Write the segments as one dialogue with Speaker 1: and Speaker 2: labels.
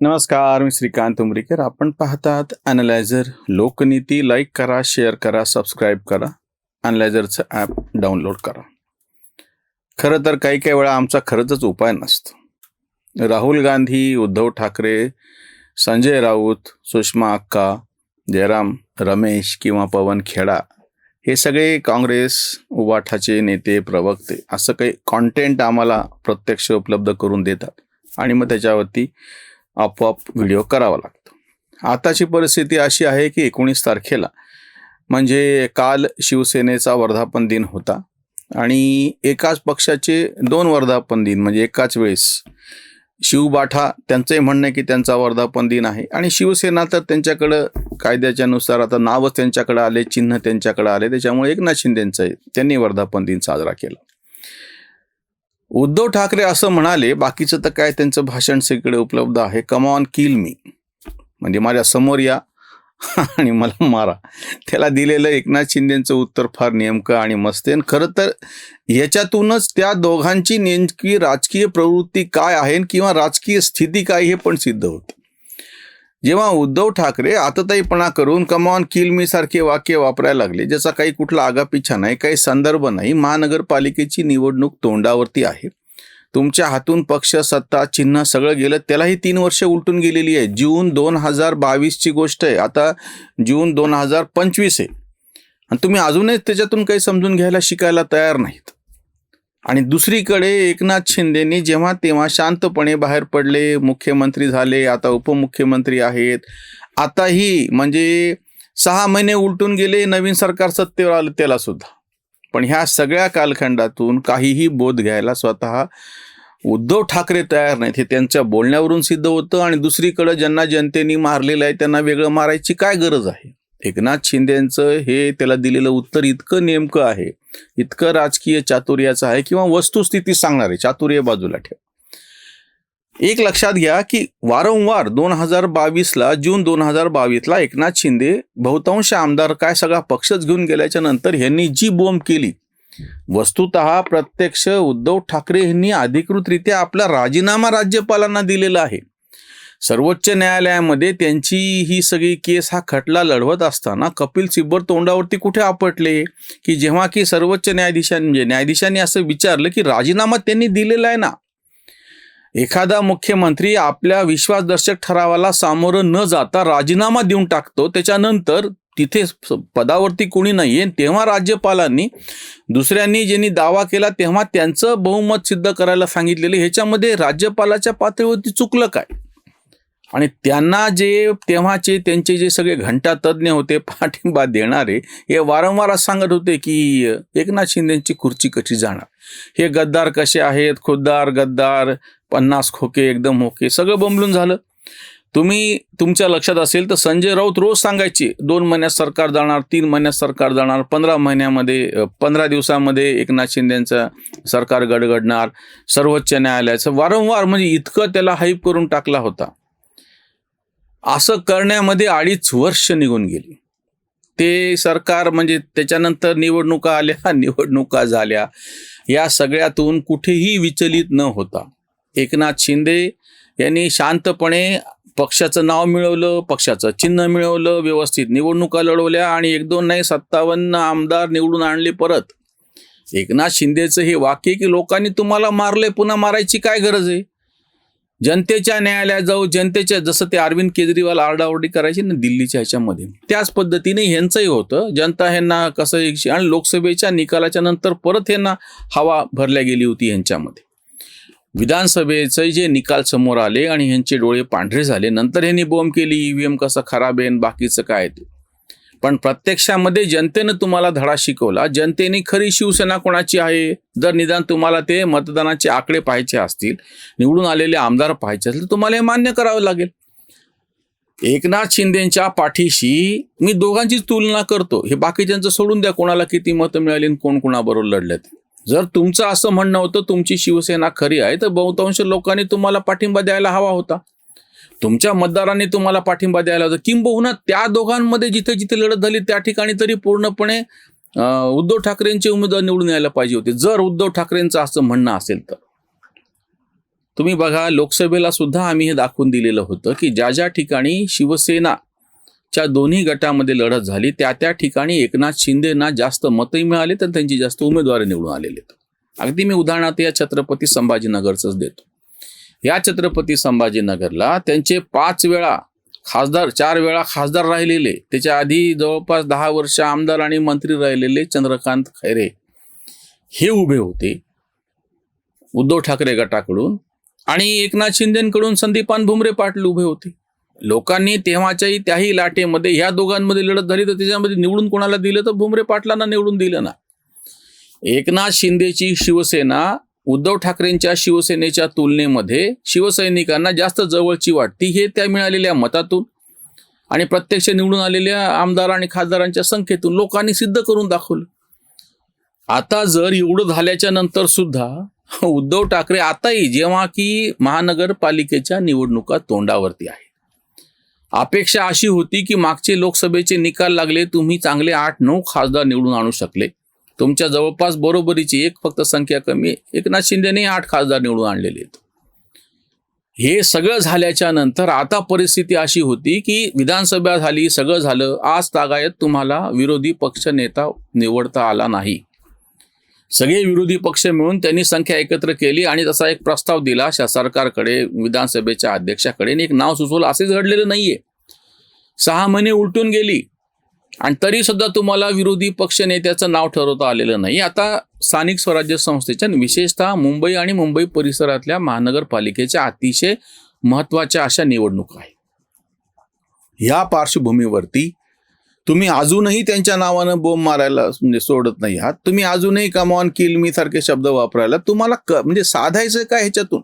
Speaker 1: नमस्कार मी श्रीकांत उमरीकर. आपण पाहतात अनलायझर लोकनीती. लाईक करा शेअर करा सबस्क्राईब करा. अनलायझरचं ॲप डाउनलोड करा. खरं तर काही काही वेळा आमचा खरंच उपाय नसतो. राहुल गांधी उद्धव ठाकरे संजय राऊत सुषमा अक्का जयराम रमेश किंवा पवन खेडा हे सगळे काँग्रेस उवाठाचे नेते प्रवक्ते असं काही कॉन्टेंट आम्हाला प्रत्यक्ष उपलब्ध करून देतात. आणि मग त्याच्यावरती आपोआप व्हिडिओ करावा लागतो. आताची परिस्थिती अशी आहे की एकोणीस तारखेला म्हणजे काल शिवसेनेचा वर्धापन दिन होता आणि एकाच पक्षाचे दोन वर्धापन दिन म्हणजे एकाच वेळेस शिवबाठा त्यांचंही म्हणणं आहे की त्यांचा वर्धापन दिन आहे आणि शिवसेना तर त्यांच्याकडं कायद्याच्या नुसार आता नावच त्यांच्याकडे आले चिन्ह त्यांच्याकडे आले त्याच्यामुळे एकनाथ शिंदेंचं आहे त्यांनी वर्धापन दिन साजरा केला. उद्धव ठाकरे असं म्हणाले बाकीचं तर काय त्यांचं भाषण सगळे उपलब्ध आहे. कम ऑन किल मी म्हणजे माझ्यासमोर या आणि मला मारा. त्याला दिलेलं एकनाथ शिंदेचं उत्तर फार नेमकं आणि मस्त आहे. खरं तर ह्याच्यातूनच त्या दोघांची नेमकी राजकीय प्रवृत्ती काय आहे किंवा राजकीय स्थिती काय हे पण सिद्ध होतं. जेव्हा उद्धव ठाकरे आतताईपणा करून कमॉन किल मी सारखे वाक्य वापरायला लागले ज्याचा काही कुठला आगापिछा नाही काही संदर्भ नाही महानगरपालिकेची निवडणूक तोंडावरती आहे. तुमच्या हातून पक्ष सत्ता चिन्ह सगळं गेलं त्यालाही तीन वर्ष उलटून गेलेली आहे. जून दोन हजार बावीसची गोष्ट आहे. आता जून दोन हजार पंचवीस आहे. आणि तुम्ही अजूनही त्याच्यातून काही समजून घ्यायला शिकायला तयार नाहीत. आणि दुसरीकडे एकनाथ शिंदेनी जेव्हा तेव्हा शांतपणे बाहेर पडले मुख्यमंत्री झाले आता उपमुख्यमंत्री आहेत. आताही म्हणजे सहा महिने उलटून गेले नवीन सरकार सत्तेवर आलं त्याला सुद्धा. पण ह्या सगळ्या कालखंडातून काहीही बोध घ्यायला स्वतः उद्धव ठाकरे तयार नाहीत हे त्यांच्या बोलण्यावरून सिद्ध होतं. आणि दुसरीकडं ज्यांना जनतेने मारलेलं आहे त्यांना वेगळं मारायची काय गरज आहे? एकनाथ शिंदेचं हे त्याला दिलेलं उत्तर इतकं नेमकं आहे इतकं राजकीय चातुर्याचं आहे किंवा वस्तुस्थिती सांगणार आहे चातुर्य बाजूला ठेव. एक लक्षात घ्या की वारंवार दोन हजार बावीसला जून दोन हजार बावीसला एकनाथ शिंदे बहुतांश आमदार काय सगळा पक्षच घेऊन गेल्याच्यानंतर ह्यांनी जी बोंब केली वस्तुत प्रत्यक्ष उद्धव ठाकरे यांनी अधिकृतरित्या आपला राजीनामा राज्यपालांना दिलेला आहे. सर्वोच्च न्यायालयामध्ये त्यांची ही सगळी केस हा खटला लढवत असताना कपिल सिब्बर तोंडावरती कुठे आपटले? की जेव्हा की सर्वोच्च न्यायाधीशांनी म्हणजे न्यायाधीशांनी असं विचारलं की राजीनामा त्यांनी दिलेला आहे ना? एखादा मुख्यमंत्री आपल्या विश्वासदर्शक ठरावाला सामोरं न जाता राजीनामा देऊन टाकतो त्याच्यानंतर तिथे स- पदावरती कोणी नाही आहे तेव्हा राज्यपालांनी दुसऱ्यांनी ज्यांनी दावा केला तेव्हा त्यांचं बहुमत सिद्ध करायला सांगितलेलं ह्याच्यामध्ये राज्यपालाच्या पातळीवरती चुकलं काय? आणि त्यांना जे तेव्हाचे त्यांचे जे सगळे घंटा तज्ज्ञ होते पाठिंबा देणारे हे वारंवार असं सांगत होते की एकनाथ शिंदेची खुर्ची कशी जाणार? हे गद्दार कसे आहेत? खुद्दार गद्दार पन्नास खोके एकदम होके सगळं बमलून झालं. तुम्ही तुमच्या लक्षात असेल तर संजय राऊत रोज सांगायचे दोन महिन्यात सरकार जाणार तीन महिन्यात सरकार जाणार पंधरा महिन्यामध्ये पंधरा दिवसामध्ये एकनाथ शिंदेचं सरकार गडगडणार सर्वोच्च न्यायालयाचं वारंवार म्हणजे इतकं त्याला हाईप करून टाकला होता. असं करण्यामध्ये अडीच वर्ष निघून गेली. ते सरकार म्हणजे त्याच्यानंतर निवडणुका आल्या निवडणुका झाल्या. या सगळ्यातून कुठेही विचलित न होता. एकनाथ शिंदे यांनी शांतपणे पक्षाचं नाव मिळवलं पक्षाचं चिन्ह मिळवलं व्यवस्थित निवडणुका लढवल्या आणि एक दोन नाही सत्तावन्न आमदार निवडून आणले परत. एकनाथ शिंदेचं हे वाक्य की लोकांनी तुम्हाला मारलंय पुन्हा मारायची काय गरज आहे? जनतेच्या न्यायालयात जाऊ जनतेच्या जसं ते अरविंद केजरीवाल आरडाओरडी करायचे ना दिल्लीच्या ह्याच्यामध्ये. त्याच पद्धतीने ह्यांचंही होतं. जनता ह्यांना कसं एक- आणि लोकसभेच्या निकालाच्या नंतर परत ह्यांना हवा भरल्या गेली होती ह्यांच्यामध्ये. विधानसभेचे जे निकाल समोर आले आणि ह्यांचे डोळे पांढरे झाले नंतर ह्यांनी बोंब केली ईव्हीएम कसं खराब आहे आणि बाकीचं काय ते. पण प्रत्यक्षामध्ये जनतेनं तुम्हाला धडा शिकवला. जनतेने खरी शिवसेना कोणाची आहे? जर निदान तुम्हाला ते मतदानाचे आकडे पाहायचे असतील निवडून आलेले आमदार पाहायचे असतील तर तुम्हाला हे मान्य करावं लागेल. एकनाथ शिंदेच्या पाठीशी मी दोघांचीच तुलना करतो. हे बाकीच्यांचं सोडून द्या कोणाला किती मतं मिळाली आणि कोण कोणाबरोबर लढले ते जर तुमचं असं म्हणणं होतं तुमची शिवसेना खरी आहे तर बहुतांश लोकांनी तुम्हाला पाठिंबा द्यायला हवा होता. तुमच्या मतदारांनी तुम्हाला पाठिंबा द्यायला होता किंबहुना त्या दोघांमध्ये जिथे जिथे लढत झाली त्या ठिकाणी तरी पूर्णपणे उद्धव ठाकरेंचे उमेदवार निवडून यायला पाहिजे होते. जर उद्धव ठाकरेंचं असं म्हणणं असेल तर. तुम्ही बघा लोकसभेला सुद्धा आम्ही हे दाखवून दिलेलं होतं की ज्या ज्या ठिकाणी शिवसेना च्या दोन्ही गटामध्ये लढत झाली त्या त्या ठिकाणी एकनाथ शिंदेना जास्त मतही मिळाले तर त्यांची जास्त उमेदवार निवडून आलेले आहेत. अगदी मी उदाहरणार्थ या छत्रपती संभाजीनगरचंच देतो. या छत्रपती संभाजीनगरला त्यांचे पाच वेळा खासदार चार वेळा खासदार राहिलेले. त्याच्या आधी जवळपास दहा वर्ष आमदार आणि मंत्री राहिलेले चंद्रकांत खैरे. हे उभे होते. उद्धव ठाकरे गटाकडून आणि एकनाथ शिंदेकडून संदीपान भुमरे पाटील उभे होते. लोकांनी तेव्हाच्याही त्याही लाटेमध्ये ह्या दोघांमध्ये लढत झाली तर त्याच्यामध्ये निवडून कोणाला दिलं तर भुमरे पाटलांना निवडून दिलं ना. एकनाथ शिंदेची शिवसेना उद्धव ठाकरेंच्या शिवसेनेच्या तुलनेमध्ये शिवसैनिकांना जास्त जवळची वाटती हे त्या मिळालेल्या मतातून आणि प्रत्यक्ष निवडून आलेल्या आमदार आणि खासदारांच्या संख्येतून लोकांनी सिद्ध करून दाखवलं. आता जर एवढं झाल्याच्यानंतर सुद्धा उद्धव ठाकरे आताही जेव्हा की महानगरपालिकेच्या निवडणुका तोंडावरती आहे. अपेक्षा अशी होती की मागचे लोकसभेचे निकाल लागले तुम्ही चांगले आठ नऊ खासदार निवडून आणू शकले. तुमच्या जवळपास बरोबरीची एक फक्त संख्या कमी एकनाथ शिंदेने आठ खासदार निवडून आणलेले आहेत. हे सगळं झाल्याच्यानंतर आता परिस्थिती अशी होती की विधानसभा झाली सगळं झालं आज तागायत तुम्हाला विरोधी पक्ष नेता निवडता आला नाही. सगळे विरोधी पक्ष मिळून त्यांनी संख्या एकत्र केली आणि तसा एक प्रस्ताव दिला शा सरकारकडे विधानसभेच्या अध्यक्षाकडे. एक नाव सुचवलं असेच घडलेलं नाहीये. सहा महिने उलटून गेली. आणि तरी सुद्धा तुम्हाला विरोधी पक्ष नेत्याचं नाव ठरवता आलेलं नाही. आता स्थानिक स्वराज्य संस्थेच्या विशेषतः मुंबई आणि मुंबई परिसरातल्या महानगरपालिकेच्या अतिशय महत्त्वाच्या अशा निवडणुका आहेत. या पार्श्वभूमीवरती तुम्ही अजूनही त्यांच्या नावानं बोंब मारायला म्हणजे सोडत नाही आहात. तुम्ही अजूनही कमॉन किल मी सारखे शब्द वापरायला तुम्हाला क म्हणजे साधायचं काय ह्याच्यातून?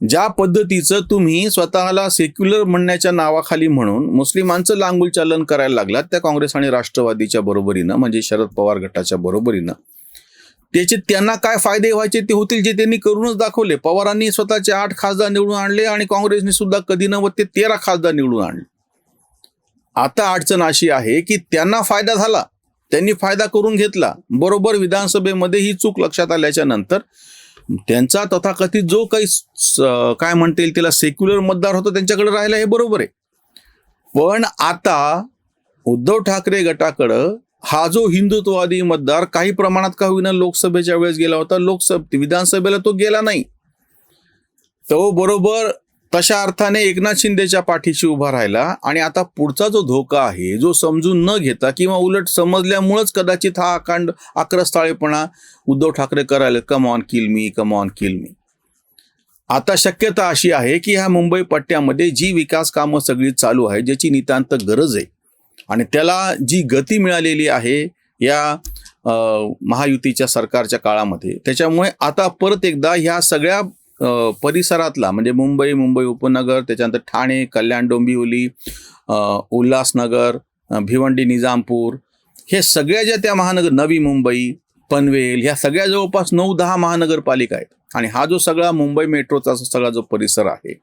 Speaker 1: ज्या पद्धतीचं तुम्ही स्वतःला सेक्युलर म्हणण्याच्या नावाखाली म्हणून मुस्लिमांचं लांगुल चालन करायला लागलात त्या काँग्रेस आणि राष्ट्रवादीच्या बरोबरीनं म्हणजे शरद पवार गटाच्या बरोबरीनं त्याचे त्यांना काय फायदे व्हायचे ते होतील जे त्यांनी करूनच दाखवले. पवारांनी स्वतःचे आठ खासदार निवडून आणले आणि काँग्रेसने सुद्धा कधी नव्वद ते तेरा खासदार निवडून आणले. आता अडचण अशी आहे की त्यांना फायदा झाला त्यांनी फायदा करून घेतला. बरोबर विधानसभेमध्ये ही चूक लक्षात आल्याच्यानंतर त्यांचा तथाकथित जो काही स- काय म्हणता येईल त्याला सेक्युलर मतदार होता त्यांच्याकडे राहिला हे बरोबर आहे. पण आता उद्धव ठाकरे गटाकडं हा जो हिंदुत्ववादी मतदार काही प्रमाणात का होईना लोकसभेच्या वेळेस गेला होता लोकसभा विधानसभेला तो गेला नाही. तो बरोबर तशा अर्थाने एकनाथ शिंदेच्या पाठीशी उभा राहिला आणि आता पुढचा जो धोका आहे जो समजून न घेता किंवा उलट समजल्यामुळंच कदाचित हा अकांड आक्रस्ताळेपणा उद्धव ठाकरे करायला come on kill me come on किल मी आता शक्यता अशी आहे की ह्या मुंबई पट्ट्यामध्ये जी विकास कामं सगळी चालू आहे ज्याची नितांत गरज आहे आणि त्याला जी गती मिळालेली आहे या महायुतीच्या सरकारच्या काळामध्ये त्याच्यामुळे आता परत एकदा ह्या सगळ्या परिसरातला म्हणजे मुंबई मुंबई उपनगर त्याच्यानंतर ठाणे कल्याण डोंबिवली उल्हासनगर भिवंडी निजामपूर हे सगळ्या ज्या त्या महानगर नवी मुंबई पनवेल ह्या सगळ्या जवळपास नऊ दहा महानगरपालिका आहेत. आणि हा जो सगळा मुंबई मेट्रोचा सगळा जो परिसर आहे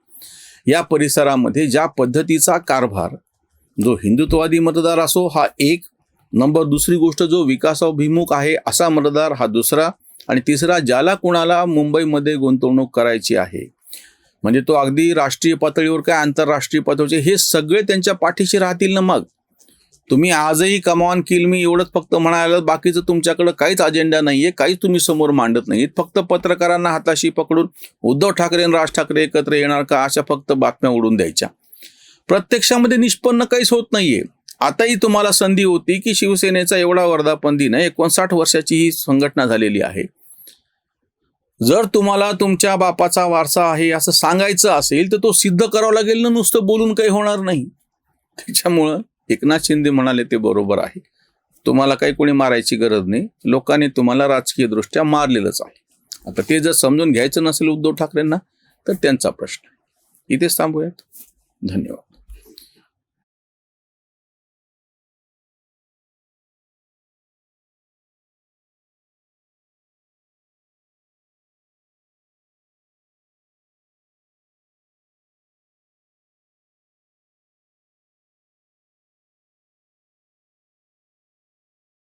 Speaker 1: या परिसरामध्ये ज्या पद्धतीचा कारभार जो हिंदुत्ववादी मतदार असो हा एक. नंबर दुसरी गोष्ट जो विकासाभिमुख आहे असा मतदार हा दुसरा. आणि तिसरा ज्याला कुणाला मुंबईमध्ये गुंतवणूक करायची आहे म्हणजे तो अगदी राष्ट्रीय पातळीवर काय आंतरराष्ट्रीय पातळीचे हे सगळे त्यांच्या पाठीशी राहतील ना मग? तुम्ही आजही कमॉन किल मी एवढंच फक्त म्हणायला बाकीचं तुमच्याकडं काहीच अजेंडा नाहीये काहीच तुम्ही समोर मांडत नाहीत फक्त पत्रकारांना हाताशी पकडून उद्धव ठाकरे आणि राज ठाकरे एकत्र येणार का अशा फक्त बातम्या उडून द्यायच्या. प्रत्यक्षामध्ये निष्पन्न काहीच होत नाहीये. आताही तुम्हाला संधी होती की शिवसेनेचा एवढा वर्धापन दिन एकोणसाठ वर्षाची ही संघटना झालेली आहे. जर तुम्हाला तुमच्या बापाचा वारसा आहे असं सांगायचं असेल तर तो सिद्ध करावा लागेल ना नुसतं बोलून काही होणार नाही. त्याच्यामुळं एकनाथ शिंदे म्हणाले ते बरोबर आहे. तुम्हाला काही कोणी मारायची गरज नाही. लोकांनी तुम्हाला राजकीय दृष्ट्या मारलेलंच आहे. आता ते जर समजून घ्यायचं नसेल उद्धव ठाकरेंना तर त्यांचा प्रश्न इथेच थांबूयात. धन्यवाद.